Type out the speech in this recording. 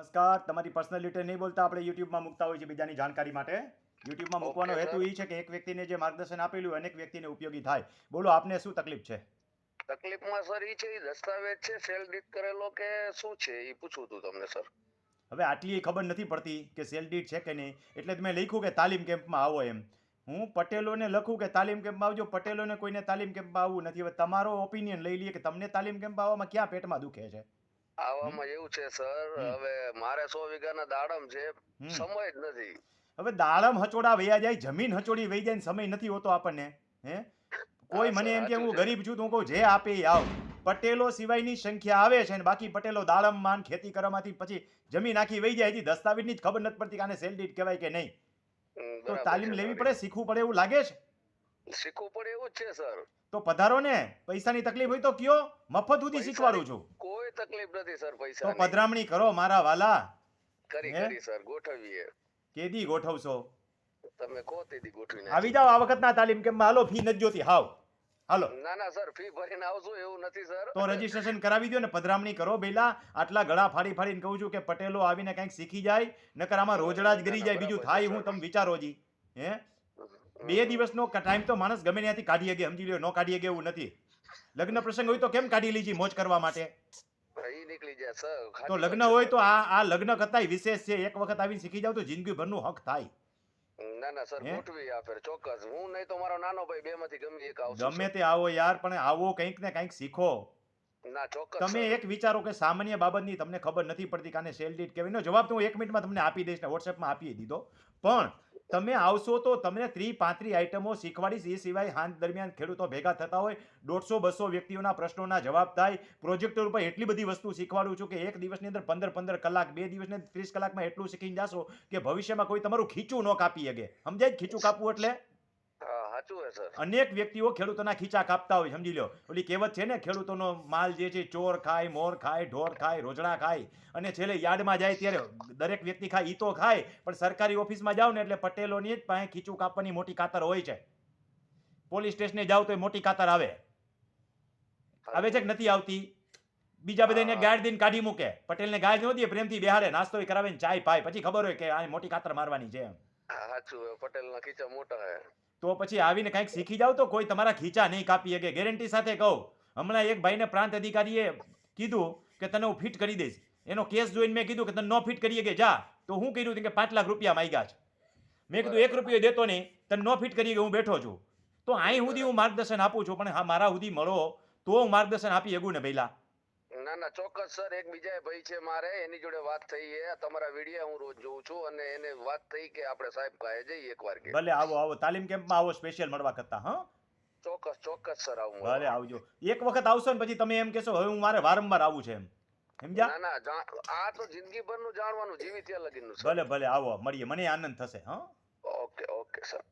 નમસ્કાર. તમારી પર્સનલ રીતે નહીં બોલતા આપણે યુટ્યુબમાં મૂકતા હોય છે બીજાની જાણકારી માટે. યુટ્યુબમાં મૂકવાનો હેતુ એ છે કે એક વ્યક્તિને જે માર્ગદર્શન આપેલું અનેક વ્યક્તિને ઉપયોગી થાય. બોલો આપને શું તકલીફ છે? તકલીફમાં સર એ છે એ દસ્તાવેજ છે સેલ ડીટ કરેલો કે શું છે એ પૂછવું હતું તમને સર? હવે આટલી ખબર નથી પડતી કે સેલ ડીડ છે કે નહીં. એટલે મેં લખ્યું કે તાલીમ કેમ્પમાં આવો એમ. હું પટેલોને લખું કે તાલીમ કેમ્પમાં આવજો. પટેલોને કોઈને તાલીમ કેમ્પમાં આવવું નથી. હવે તમારો ઓપિનિયન લઈ લઈએ કે તમને તાલીમ કેમ્પમાં આવવામાં ક્યાં પેટમાં દુખે છે? આવામાં એવું છે સર હવે મારે સો વીઘાના દાડમ છે સમય જ નથી. હવે દાડમ હચોડા વયા જાય જમીન હચોડી વહી જાય સમય નથી હોતો આપણને હે? કોઈ મને એમ કે હું ગરીબ છું તો હું કહું જે આપે આવ. પટેલો સિવાયની સંખ્યા આવે છે અને બાકી પટેલો દાડમ માન ખેતી કરવામાંથી પછી જમીન આખી વહી જાય હજી દસ્તાવેજની જ ખબર નથી પડતી કે આને સેલ ડીડ કહેવાય કે નહીં. તો તાલીમ લેવી પડે શીખવું પડે એવું લાગે છે? શીખવું પડે એવું જ છે સર. તો પધારો ને પૈસાની તકલીફ હોય તો કયો મફત સુધી શીખવાડું છું. કોઈ તકલીફ નથી સર તો પધરામણી કરો મારા વાલા. કરી કરી સર ગોઠવીએ. કેદી ગોઠવશો? તમે કહો તેદી ગોઠવીને આવી જાવ આ વખતના તાલીમ કેમ્પમાં. હાલો ફી નથી જોતી. હાવ. હાલો. ના ના સર ફી ભરીને આવજો એવું નથી સર. તો રજીસ્ટ્રેશન કરાવી દો ને પધરામણી કરો બેલા. આટલા ગળા ફાડી ફાડીને કહું છું કે પટેલો આવીને કંઈક શીખી જાય નકર આમાં રોજડા જ ગરી જાય. બીજું થાય હું તમે વિચારો જી. હે? બે દિવસનો ટાઈમ તો માણસ ગમે ત્યાંથી કાઢી શકે સમજી લ્યો નો કાઢી શકે એવું નથી. લગ્ન પ્રસંગ હોય તો કેમ કાઢી લીજી મોજ કરવા માટે? ઈ નીકળી જાય. સર તો લગ્ન હોય તો આ આ લગ્ન કરતા વિશેષ છે. એક વખત આવીને શીખી જાવ તો જિંદગીભરનું હક થાય. ના ના સર ગોઠવી આપે ચોક્કસ. હું નહીં તો મારો નાનો ભાઈ બે માંથી ગમે એક આવશે ગમે તે આવો યાર પણ આવો કંઈક ને કંઈક શીખો. ના ચોક્કસ તમે એક વિચારો કે સામાન્ય બાબતની તમને ખબર નથી પડતી કાને સેલ ડીટ કેવી જવાબ તો હું એક મિનિટમાં તમને આપી દઈશ ને વોટ્સએપમાં આપી દીધો. પણ તમે આવશો તો તમને ત્રી પાંત્રી આઈટમો શીખવાડીશ. એ સિવાય હાંત દરમિયાન ખેડૂતો ભેગા થતા હોય, દોઢસો બસો વ્યક્તિઓના પ્રશ્નોના જવાબ થાય. પ્રોજેક્ટર ઉપર એટલી બધી વસ્તુ શીખવાડું છું કે એક દિવસની અંદર પંદર પંદર કલાક, બે દિવસની ત્રીસ કલાકમાં એટલું શીખીને જાશો કે ભવિષ્યમાં કોઈ તમારું ખીચું ન કાપી શકે. સમજાય ખીચું કાપવું એટલે? સાચું હે સર. અનેક વ્યક્તિઓ ખેડૂતોના ખીચા કાપતા હોય સમજી લો ઓલી કહેવત છે ને ખેડૂતોનો માલ જે છે ચોર ખાય મોર ખાય ઢોર ખાય રોજડા ખાય. અને છેલ્લે યાર્ડમાં જાય ત્યારે દરેક વ્યક્તિ ખાય ઈ તો ખાય પણ સરકારી ઓફિસમાં જાવ ને એટલે પટેલોની જ પાસે ખીચું કાપવાની મોટી કાતર હોય છે. પોલીસ સ્ટેશને જાવ તો મોટી કાતર આવે. આવે છે કે નથી આવતી? બીજા બધાને. ગાળ દઈને કાઢી મૂકે. પટેલને ગાળ ન દે પ્રેમથી બેહાડે નાસ્તો કરાવે ને ચાય પાય. પછી ખબર હોય કે આ મોટી કાતર મારવાની છે એમ. હા સાચું ખીચા મોટા હે. તો પછી આવીને કંઈક શીખી જાઓ તો કોઈ તમારા ખીચા નહીં કાપી શકે. ગેરંટી સાથે કહું. હમણાં એક ભાઈને પ્રાંત અધિકારીએ કીધું કે તને હું ફિટ કરી દઈશ. એનો કેસ જોઈને મેં કીધું કે તને ન ફિટ કરી શકે જા. તો હું કર્યું કે પાંચ લાખ રૂપિયા માંગ્યા છે. મેં કીધું, એક રૂપિયો દેતો નહીં. તને ન ફિટ કરી કે હું બેઠો છું. તો અહીં સુધી હું માર્ગદર્શન આપું છું, પણ હા, મારા સુધી મળો તો હું માર્ગદર્શન આપી શકું ને પહેલા ના ના ચોક્કસ સર એક બીજા ભાઈ છે મારે એની જોડે વાત થઈ છે. તમારા વીડિયો હું રોજ જોઉં છું અને એને વાત થઈ કે આપણે સાહેબ કાહે જઈએ એકવાર કે. ભલે આવો આવો તાલીમ કેમ્પમાં આવો સ્પેશિયલ મળવા કરતા હા? ચોક્કસ ચોક્કસ સર આવું ભલે આવજો. એક વખત આવશો ને પછી તમે એમ કહેશો હવે હું મારે વારંવાર આવું છે એમ. સમજ્યા? ના ના આ તો જિંદગી ભરનું જાણવાનું જીવી ત્યાં લગીનનું ભલે ભલે આવો મળીએ. મને આનંદ થશે હા? Okay okay sir.